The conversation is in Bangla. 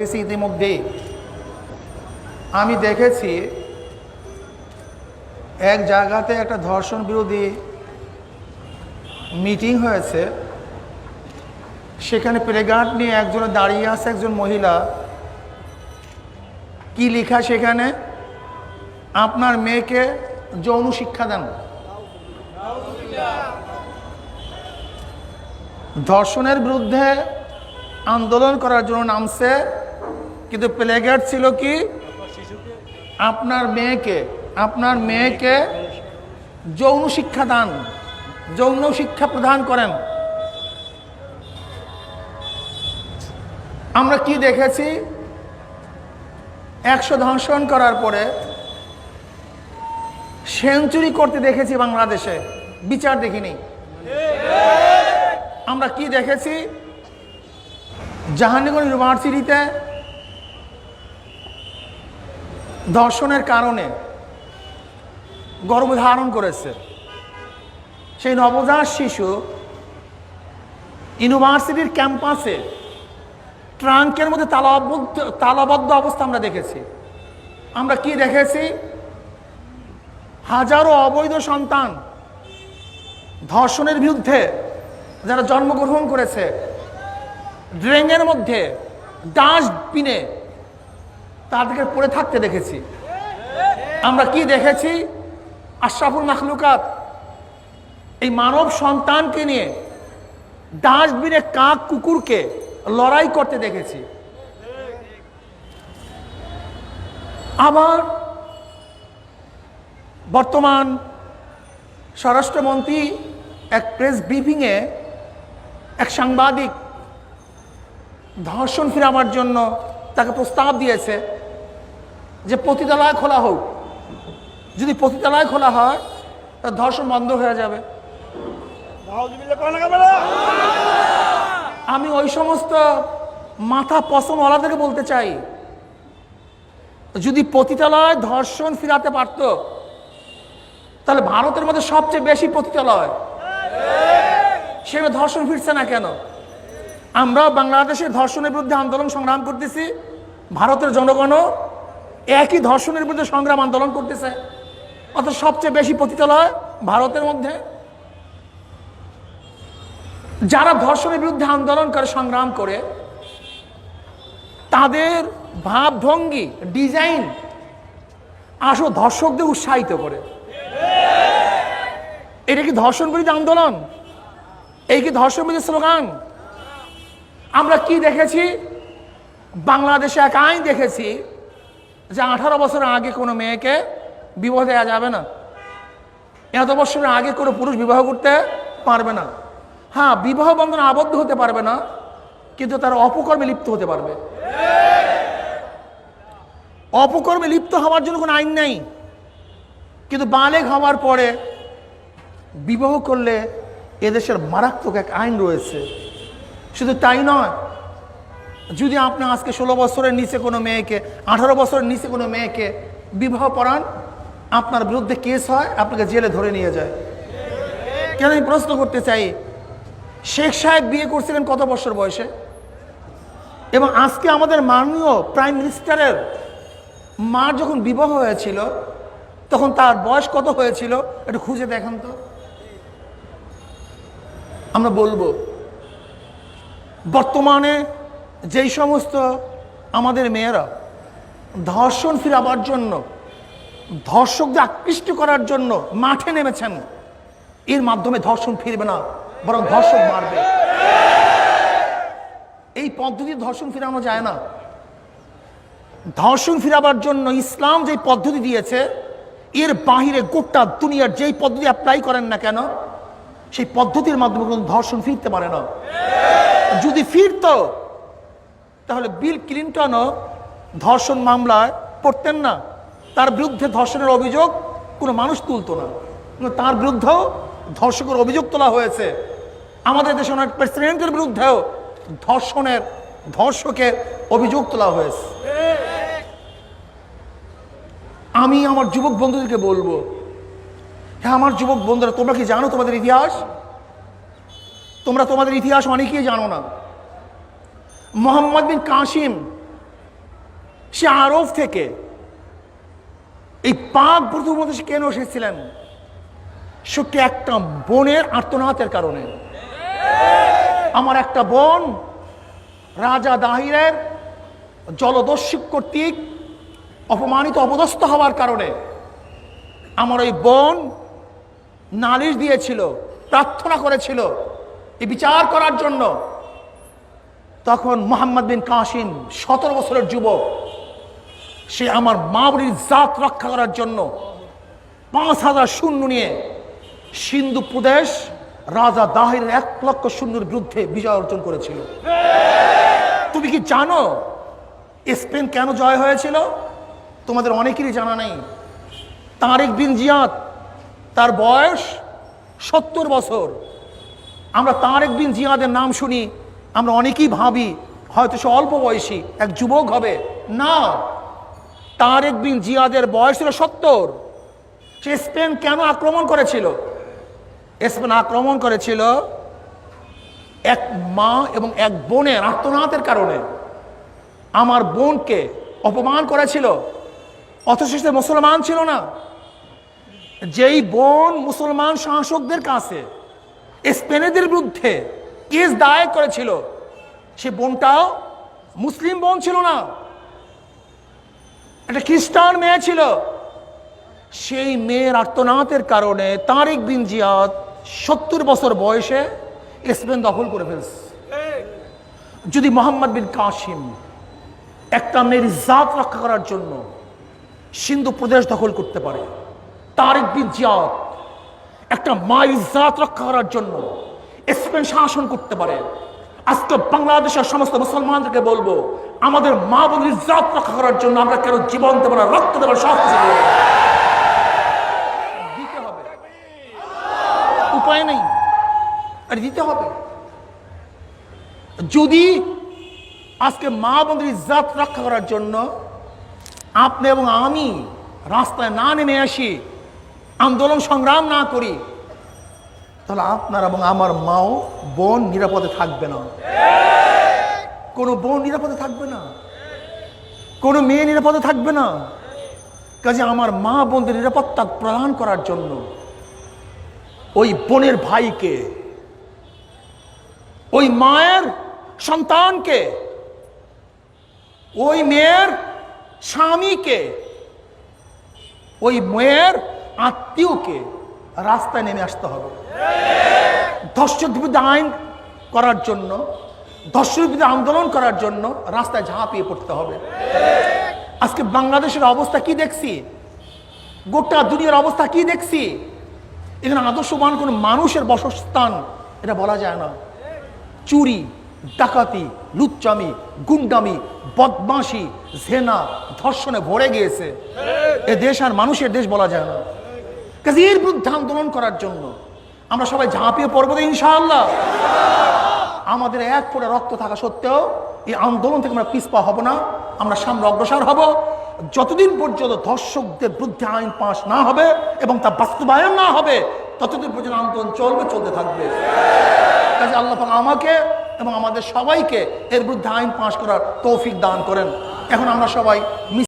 দেখেছি ইতিমধ্যে। আমি দেখেছি এক জায়গাতে একটা ধর্ষণ বিরোধী মিটিং হয়েছে। সেখানে প্লেগার্ড নিয়ে একজনে দাঁড়িয়ে আছে একজন মহিলা। কি লেখা সেখানে? আপনার মেয়েকে যৌন শিক্ষা দেন। ধর্ষণের বিরুদ্ধে আন্দোলন করার জন্য নামছে কিন্তু প্লেগার্ড ছিল কি? আপনার মেয়েকে আপনার মেয়েকে যৌন শিক্ষা দান, যৌন শিক্ষা প্রদান করেন। আমরা কি দেখেছি? একশো ধর্ষণ করার পরে সেঞ্চুরি করতে দেখেছি বাংলাদেশে, বিচার দেখিনি। আমরা কি দেখেছি? জাহাঙ্গীরগঞ্জ ইউনিভার্সিটিতে দর্শনের কারণে গর্ভধারণ করেছে। সেই নবজাত শিশু ইউনিভার্সিটির ক্যাম্পাসে ট্রাঙ্কের মধ্যে তালাবদ্ধ তালাবদ্ধ অবস্থা আমরা দেখেছি। আমরা কি দেখেছি? হাজারো অবৈধ সন্তান ধর্ষণের বিরুদ্ধে যারা জন্মগ্রহণ করেছে, ড্রেনের মধ্যে ডাস্টবিনে তাদেরকে পড়ে থাকতে দেখেছি। আমরা কি দেখেছি? আশরাফুল মাখলুকাত, এই মানব সন্তানকে নিয়ে ডাস্টবিনে কাক কুকুরকে লড়াই করতে দেখেছি। আবার বর্তমান স্বরাষ্ট্রমন্ত্রী এক প্রেস ব্রিফিংয়ে এক সাংবাদিক ধর্ষণ ফিরাবার জন্য তাকে প্রস্তাব দিয়েছে। যে পতিতালয় খোলা হোক। যদি পতিতালয় খোলা হয়, তা ধর্ষণ বন্ধ হয়ে যাবে। আমি ওই সমস্ত মাথা পশমওয়ালাদেরকে বলতে চাই, যদি পতিতালয় ধর্ষণ ফিরাতে পারত, তাহলে ভারতের মধ্যে সবচেয়ে বেশি পতিতালয় সেভাবে ধর্ষণ ফিরছে না কেন? আমরা বাংলাদেশের ধর্ষণের বিরুদ্ধে আন্দোলন সংগ্রাম করতেছি, ভারতের জনগণও একই ধর্ষণের বিরুদ্ধে সংগ্রাম আন্দোলন করতেছে। অর্থাৎ সবচেয়ে বেশি পতিতালয় ভারতের মধ্যে। যারা ধর্ষণের বিরুদ্ধে আন্দোলন করে, সংগ্রাম করে, তাদের ভাবভঙ্গি, ডিজাইন আসো ধর্ষকদের উৎসাহিত করে। এটা কি ধর্ষণ বিরোধী আন্দোলন? এই কি ধর্ষণ বিরোধী স্লোগান? আমরা কি দেখেছি? বাংলাদেশে এক আইন দেখেছি যে আঠারো বছরের আগে কোনো মেয়েকে বিবাহ দেওয়া যাবে না। এত বছরের আগে কোনো পুরুষ বিবাহ করতে পারবে না। হ্যাঁ বিবাহ বন্ধনে আবদ্ধ হতে পারবে না, কিন্তু তারা অপকর্মে লিপ্ত হতে পারবে। অপকর্মে লিপ্ত হওয়ার জন্য কোনো আইন নেই। কিন্তু বালেগ হওয়ার পরে বিবাহ করলে এদেশের মারাত্মক এক আইন রয়েছে। শুধু তাই নয় যদি আপনি আজকে ষোলো বছরের নিচে কোনো মেয়েকে, আঠারো বছরের নিচে কোনো মেয়েকে বিবাহ পড়ান আপনার বিরুদ্ধে কেস হয়, আপনাকে জেলে ধরে নিয়ে যায়। কেন আমি প্রশ্ন করতে চাই, শেখ সাহেব বিয়ে করছিলেন কত বছর বয়সে? এবং আজকে আমাদের মাননীয় প্রাইম মিনিস্টারের মা যখন বিবাহ হয়েছিল, তখন তার বয়স কত হয়েছিল, একটু খুঁজে দেখেন তো। আমরা বলব, বর্তমানে যেই সমস্ত আমাদের মেয়েরা ধর্ষণ ফিরাবার জন্য, ধর্ষকদের আকৃষ্ট করার জন্য মাঠে নেমেছেন, এর মাধ্যমে ধর্ষণ ফিরবে না, বরং ধর্ষক মারবে। এই পদ্ধতি ধর্ষণ ফিরানো যায় না। ধর্ষণ ফিরাবার জন্য ইসলাম যে পদ্ধতি দিয়েছে, এর বাহিরে গোটা দুনিয়ার যেই পদ্ধতি অ্যাপ্লাই করেন না কেন, সেই পদ্ধতির মাধ্যমে কোনো ধর্ষণ ফিরতে পারে না। যদি ফিরতো তাহলে বিল ক্লিন্টনও ধর্ষণ মামলায় পড়তেন না। তার বিরুদ্ধে ধর্ষণের অভিযোগ কোনো মানুষ তুলতো না। তার বিরুদ্ধেও ধর্ষকের অভিযোগ তোলা হয়েছে। আমাদের দেশে অনেক প্রেসিডেন্টের বিরুদ্ধেও ধর্ষণের, ধর্ষকের অভিযোগ তোলা হয়েছে। আমি আমার যুবক বন্ধুদেরকে বলব হ্যাঁ আমার যুবক বন্ধুরা, তোমরা কি জানো তোমাদের ইতিহাস? তোমরা তোমাদের ইতিহাস অনেকেই জানো না। মোহাম্মদ বিন কাসিম, সে আরব থেকে। এই পাক প্রথমদেশে কেন এসেছিলেন? সত্যি একটা বোনের আর্তনাথের কারণে। আমার একটা বোন, রাজা দাহিরের জলদস্যু কর্তৃক অপমানিত অপদস্থ হওয়ার কারণে আমার ওই বোন নালিশ দিয়েছিল, প্রার্থনা করেছিল এই বিচার করার জন্য। তখন মোহাম্মদ বিন কাসিম, সতেরো বছরের যুবক, সে আমার মা বলির জাত রক্ষা করার জন্য পাঁচ হাজার শূন্য নিয়ে সিন্ধু প্রদেশ রাজা দাহির এক লক্ষ শূন্যের বিরুদ্ধে বিজয় অর্জন করেছিল। তুমি কি জানো স্পেন কেন জয় হয়েছিল? তোমাদের অনেকেরই জানা নেই। তারেক বিন জিয়াদ, তার বয়স সত্তর বছর। আমরা তারেক বিন জিয়াদের নাম শুনি আমরা অনেকেই ভাবি, হয়তো সে অল্প বয়সী, এক যুবক হবে। না, তারেক বিন জিয়াদের বয়স ছিল সত্তর। সে স্পেন কেন আক্রমণ করেছিল? স্পেন আক্রমণ করেছিল এক মা এবং এক বোনের আত্মনাথের কারণে। আমার বোনকে অপমান করেছিল, অথচ সে মুসলমান ছিল না। যেই বোন মুসলমান শাসকদের কাছে স্পেনেদের বিরুদ্ধে কেস দায়ের করেছিল, সে বোনটাও মুসলিম বোন ছিল না। একটা খ্রিস্টান মেয়ে ছিল। সেই মেয়ের আর্তনাথের কারণে তারিক বিন জিয়াদ সত্তর বছর বয়সে স্পেন দখল করে ফেলছে। যদি মোহাম্মদ বিন কাসিম একটা মেয়ের জাত রক্ষা করার জন্য সিন্ধু প্রদেশ দখল করতে পারে, তারেক বিন জিয়াদ একটা মায়ের জাত রক্ষা করার জন্য স্পেন শাসন করতে পারে। আজকে বাংলাদেশের সমস্ত মুসলমানদেরকে বলব, আমাদের মা বোনের জাত রক্ষা করার জন্য আমরা কেন জীবন দেবো না, রক্ত দেবো সব কিছু। দিতে হবে। উপায় নেই। আর দিতে হবে। যদি আজকে মা বোনের ইজ্জাত রক্ষা করার জন্য আপনি এবং আমি রাস্তায় না নেমে আসি, আন্দোলন সংগ্রাম না করি তাহলে আপনার এবং আমার মাও বোন নিরাপদে থাকবে না। কোনো বোন নিরাপদে থাকবে না। কোনো মেয়ে নিরাপদে থাকবে না। কাজে আমার মা বোনদের নিরাপত্তা প্রদান করার জন্য ওই বোনের ভাইকে, ওই মায়ের সন্তানকে, ওই মেয়ের স্বামীকে, ওই মেয়ের আত্মীয়কে রাস্তায় নেমে আসতে হবে। ধর্ষক বিরুদ্ধে আইন করার জন্য ধর্ষক বিরুদ্ধে আন্দোলন করার জন্য রাস্তায় ঝাঁপিয়ে পড়তে হবে। আজকে বাংলাদেশের অবস্থা কি দেখছি? গোটা দুনিয়ার অবস্থা কি দেখছি? এখানে আদর্শবান কোনো মানুষের বসস্থান, এটা বলা যায় না। চুরি, ডাকাতি, লুচ্চামি, গুন্ডামি, বদমাশি ঝেনা ধর্ষণে ভরে গিয়েছে। এ দেশ আর মানুষের দেশ বলা যায় না। কাজে এর বিরুদ্ধে আন্দোলন করার জন্য আমরা সবাই ঝাঁপিয়ে পড়ব তো ইনশাআল্লাহ। আমাদের এক ফোঁটা রক্ত থাকা সত্ত্বেও এই আন্দোলন থেকে আমরা পিছপা হব না, আমরা সামনে অগ্রসর হব। যতদিন পর্যন্ত ধর্ষকদের বিরুদ্ধে আইন পাশ না হবে এবং তা বাস্তবায়ন না হবে, ততদিন পর্যন্ত আন্দোলন চলবে, চলতে থাকবে। কাজে আল্লাহ আমাকে এবং আমাদের সবাইকে এর বিরুদ্ধে আইন পাশ করার তৌফিক দান করেন। এখন আমরা সবাই